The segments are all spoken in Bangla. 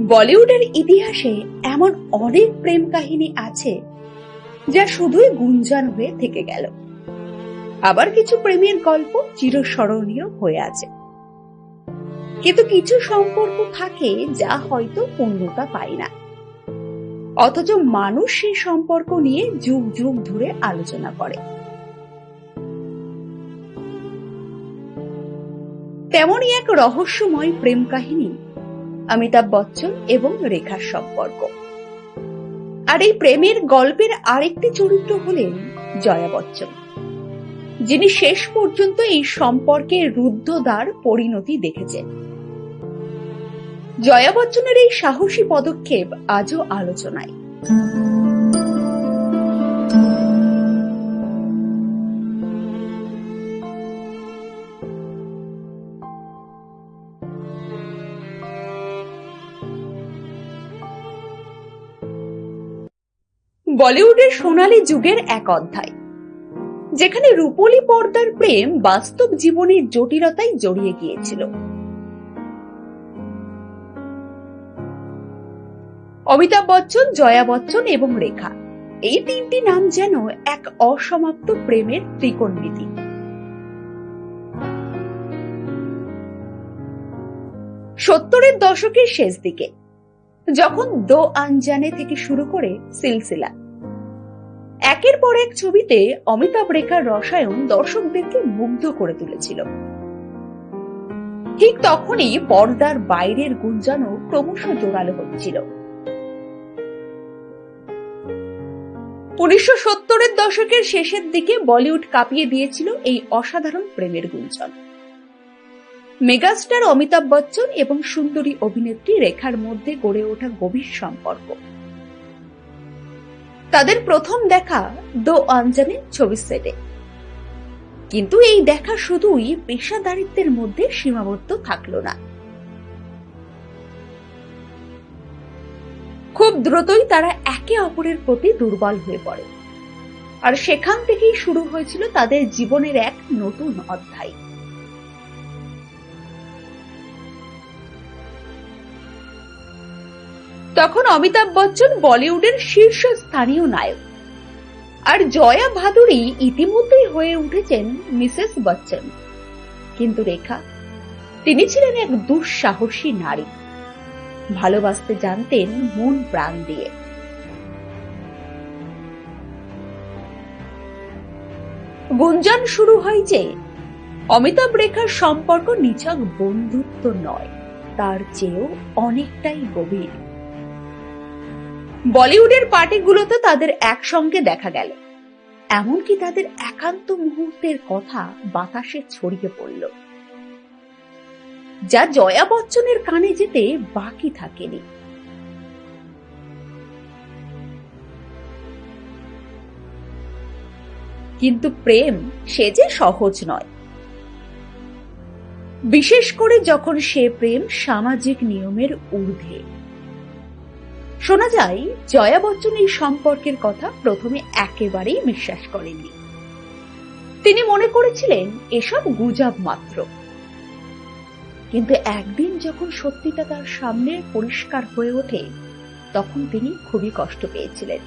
বলিউডের ইতিহাসে এমন অনেক প্রেম কাহিনী আছে যা শুধুই গুঞ্জন হয়ে থেকে গেল। আবার কিছু প্রেমের গল্প চিরস্মরণীয় হয়ে আছে। কিন্তু কিছু সম্পর্ক থাকে যা হয়তো পূর্ণতা পায় না। অথচ মানুষ সেই সম্পর্ক নিয়ে যুগ যুগ ধরে আলোচনা করে। তেমনই এক রহস্যময় প্রেম কাহিনী অমিতাভ বচ্চন এবং রেখার সম্পর্ক। আর এই প্রেমের গল্পের আরেকটি চরিত্র হলেন জয়া বচ্চন। যিনি শেষ পর্যন্ত এই সম্পর্কে রুদ্ধদ্বার পরিণতি দেখেছেন। জয়া বচ্চনের এই সাহসী পদক্ষেপ আজও আলোচনায়। বলিউডের সোনালী যুগের এক অধ্যায়, যেখানে রূপলী পর্দার প্রেম বাস্তব জীবনের জটিলতায় জড়িয়ে গিয়েছিল। অমিতাভ বচ্চন, জয়া বচ্চন এবং রেখা, এই তিনটি নাম যেন এক অসমাপ্ত প্রেমের ত্রিকোণমিতি। সত্তরের দশকের শেষ দিকে যখন দো আনজানে থেকে শুরু করে সিলসিলা একের পর এক ছবিতে অমিতাভ রেখার রসায়ন দর্শকদেরকে মুগ্ধ করে তুলেছিল। ঠিক তখনই পর্দার বাইরের গুঞ্জানও ক্রমশ জোরালো হচ্ছিল। উনিশশো সত্তরের দশকের শেষের দিকে বলিউড কাঁপিয়ে দিয়েছিল এই অসাধারণ প্রেমের গুঞ্জন। মেগাস্টার অমিতাভ বচ্চন এবং সুন্দরী অভিনেত্রী রেখার মধ্যে গড়ে ওঠা গভীর সম্পর্ক। তাদের প্রথম দেখা দো অঞ্জনে ছবি সেটে। কিন্তু এই দেখা শুধুই পেশাদারিত্বের মধ্যে সীমাবদ্ধ থাকল না। খুব দ্রুতই তারা একে অপরের প্রতি দুর্বল হয়ে পড়ে। আর সেখান থেকেই শুরু হয়েছিল তাদের জীবনের এক নতুন অধ্যায়। তখন অমিতাভ বচ্চন বলিউডের শীর্ষস্থানীয় নায়ক। আর জয়া ভাদুরী ইতিমধ্যেই হয়ে উঠেছেন মিসেস বচ্চন। কিন্তু রেখা, তিনি ছিলেন এক দুঃসাহসী নারী। ভালোবাসতে জানতেন মন প্রাণ দিয়ে। গুঞ্জন শুরু হয় যে, অমিতাভ রেখার সম্পর্ক নিছক বন্ধুত্ব নয়, তার চেয়েও অনেকটাই গভীর। বলিউডের পার্টিগুলোতে তাদের একসঙ্গে দেখা গেল। এমনকি তাদের একান্ত মুহূর্তের কথা বাতাসে ছড়িয়ে পড়ল। যা জয়া বচ্চনের কানে যেতে বাকি থাকেনি। কিন্তু প্রেম, সে যে সহজ নয়। বিশেষ করে যখন সে প্রেম সামাজিক নিয়মের ঊর্ধ্বে। শোনা যায়, জয়া বচ্চন এই সম্পর্কের কথা প্রথমে একেবারেই বিশ্বাস করেননি। তিনি মনে করেছিলেন, এসব গুজব মাত্র। কিন্তু একদিন যখন সত্যিটা তার সামনে পরিষ্কার হয়ে ওঠে, তখন তিনি খুবই কষ্ট পেয়েছিলেন।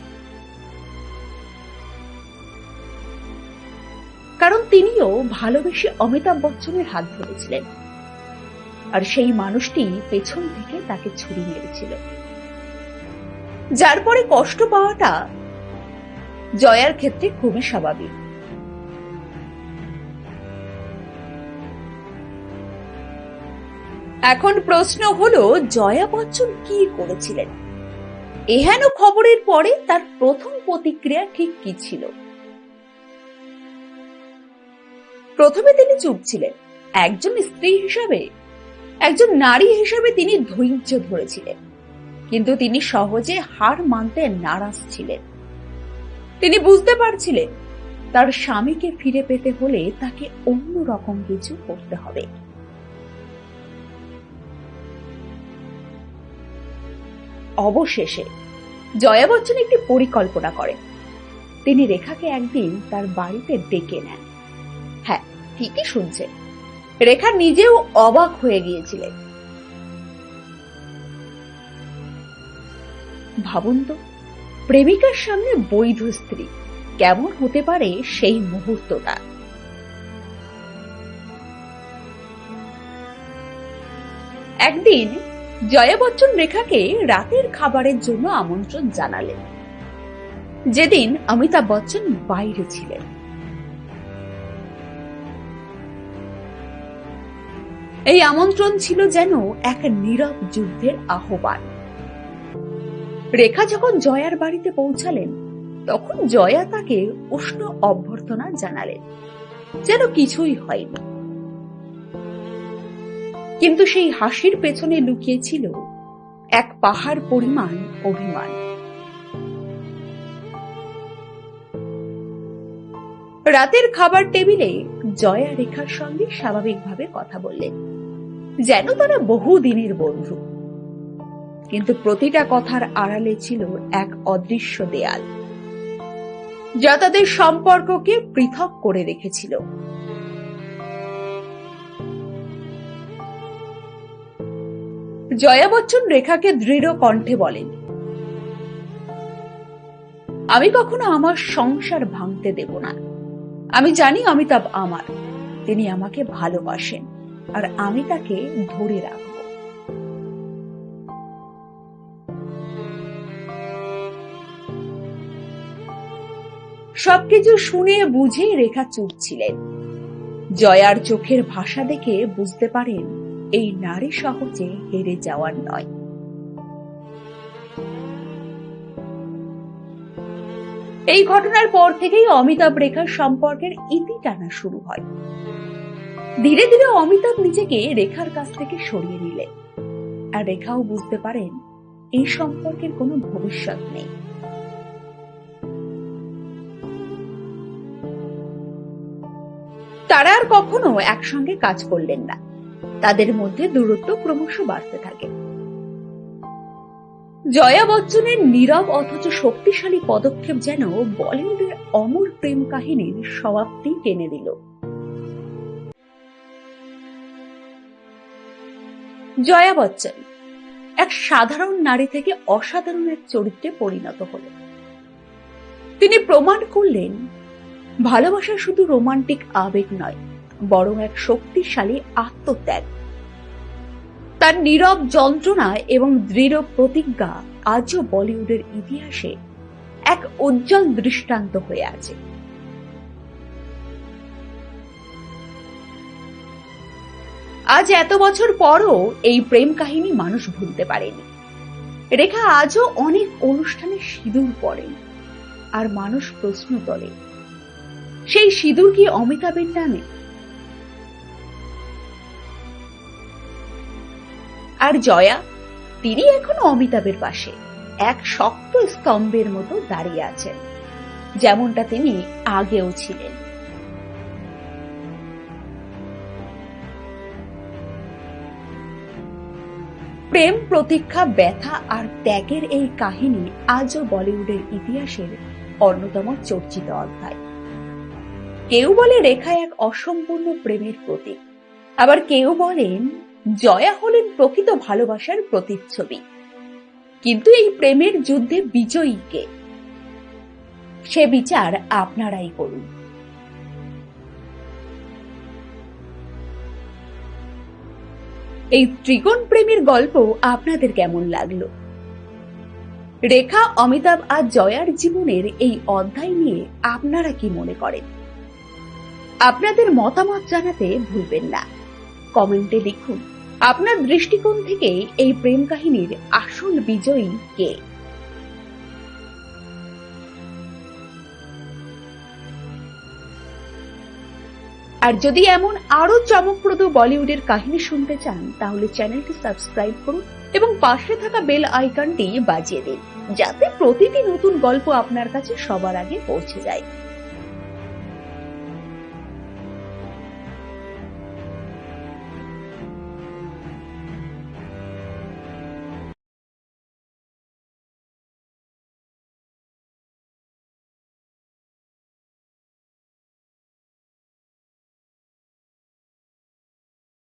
কারণ তিনিও ভালোবেসে অমিতাভ বচ্চনের হাত ধরেছিলেন। আর সেই মানুষটি পেছন থেকে তাকে ছুরি মেরেছিল। যার পরে কষ্ট পাওয়াটা জয়ার ক্ষেত্রে খুবই স্বাভাবিক। এখন প্রশ্ন হলো, জয়া বচ্চন কি করেছিলেন? এহেন খবরের পরে তার প্রথম প্রতিক্রিয়া ঠিক কি ছিল? প্রথমে তিনি চুপ ছিলেন। একজন স্ত্রী হিসাবে, একজন নারী হিসাবে তিনি ধৈর্য ধরেছিলেন। কিন্তু তিনি সহজে হার মানতে নারাজ ছিলেন। তিনি বুঝতে পারছিলেন, তার স্বামীকে ফিরে পেতে হলে তাকে অন্য রকম কিছু করতে হবে। অবশেষে জয়া বচ্চন একটি পরিকল্পনা করেন। তিনি রেখাকে একদিন তার বাড়িতে ডেকে নেন। হ্যাঁ ঠিকই শুনছেন। রেখা নিজেও অবাক হয়ে গিয়েছিলেন। ভাবুন তো প্রেমিকার সামনে বৈধ স্ত্রী কেমন হতে পারে সেই মুহূর্তটা? একদিন জয়া বচ্চন রেখাকে রাতের খাবারের জন্য আমন্ত্রণ জানালেন। যেদিন অমিতাভ বচ্চন বাইরে ছিলেন। এই আমন্ত্রণ ছিল যেন এক নীরব যুদ্ধের আহ্বান। রেখা যখন জয়ার বাড়িতে পৌঁছালেন, তখন জয়া তাকে উষ্ণ অভ্যর্থনা জানালেন, যেন কিছুই হয়নি। কিন্তু সেই হাসির পেছনে লুকিয়েছিল এক পাহাড় পরিমাণ অভিমান। রাতের খাবার টেবিলে জয়া রেখার সঙ্গে স্বাভাবিকভাবে কথা বললেন, যেন তারা বহু দিনের বন্ধু। কিন্তু প্রতিটা কথার আড়ালে ছিল এক অদৃশ্য দেয়াল। যা তাদের সম্পর্ককে পৃথক করে রেখেছিল। জয়া বচ্চন রেখাকে দৃঢ় কণ্ঠে বলেন, আমি কখনো আমার সংসার ভাঙতে দেব না। আমি জানি অমিতাভ আমার। তিনি আমাকে ভালোবাসেন আর আমি তাকে ধরে রাখব। সবকিছু শুনে বুঝে রেখা চুপ ছিলেন জয়ার চোখের ভাষা দেখে বুঝতে পারেন, এই নারী সহজে হেরে যাওয়ার নয়। এই ঘটনার পর থেকেই অমিতাভ রেখার সম্পর্কের ইতি টানা শুরু হয়। ধীরে ধীরে অমিতাভ নিজেকে রেখার কাছ থেকে সরিয়ে নিলেন। আর রেখাও বুঝতে পারেন, এই সম্পর্কের কোনো ভবিষ্যৎ নেই। তারা আর কখনো একসঙ্গে কাজ করলেন না। তাদের মধ্যে দূরত্ব ক্রমশ বাড়তে থাকে। জয়া বচ্চনের নীরব অথচ শক্তিশালী পদক্ষেপ যেন বলিউডের অমর প্রেম কাহিনীর সমাপ্তি টেনে দিল। জয়া বচ্চন এক সাধারণ নারী থেকে অসাধারণ এক চরিত্রে পরিণত হলেন। তিনি প্রমাণ করলেন ভালোবাসা শুধু রোমান্টিক আবেগ নয়, বরং এক শক্তিশালী আত্মত্যাগ। তার নীরব যন্ত্রণা এবং দৃঢ় প্রতিজ্ঞা আজও বলিউডের ইতিহাসে এক উজ্জ্বল দৃষ্টান্ত হয়ে আছে। আজ এত বছর পরও এই প্রেম কাহিনী মানুষ ভুলতে পারেনি। রেখা আজও অনেক অনুষ্ঠানে সিঁদুর পড়েন, আর মানুষ প্রশ্ন তোলে সেই সিঁদুর কি অমিতাভের নামে? আর জয়া, তিনি এখনও অমিতাভের পাশে। এক শক্ত স্তম্ভের মতো দাঁড়িয়ে আছেন, যেমনটা তিনি আগেও ছিলেন। প্রেম, প্রতীক্ষা, ব্যথা আর ত্যাগের এই কাহিনী আজও বলিউডের ইতিহাসের অন্যতম চর্চিত অধ্যায়। কেউ বলে রেখা এক অসম্পূর্ণ প্রেমের প্রতীক। আবার কেউ বলেন, জয়া হলেন প্রকৃত ভালোবাসার প্রতিচ্ছবি। কিন্তু এই প্রেমের যুদ্ধে বিজয়ী কে? সে বিচার আপনারাই করুন। এই ত্রিকোণ প্রেমের গল্প আপনাদের কেমন লাগল? রেখা, অমিতাভ আর জয়ার জীবনের এই অধ্যায় নিয়ে আপনারা কি মনে করেন? আপনাদের মতামত জানাতে ভুলবেন না। কমেন্টে লিখুন, আপনার দৃষ্টিকোণ থেকে এই প্রেম কাহিনীর আসল বিজয়ী কে? আর যদি এমন আরও চমকপ্রদ বলিউডের কাহিনী শুনতে চান, তাহলে চ্যানেলটি সাবস্ক্রাইব করুন এবং পাশে থাকা বেল আইকনটি বাজিয়ে দিন, যাতে প্রতিটি নতুন গল্প আপনার কাছে সবার আগে পৌঁছে যায়।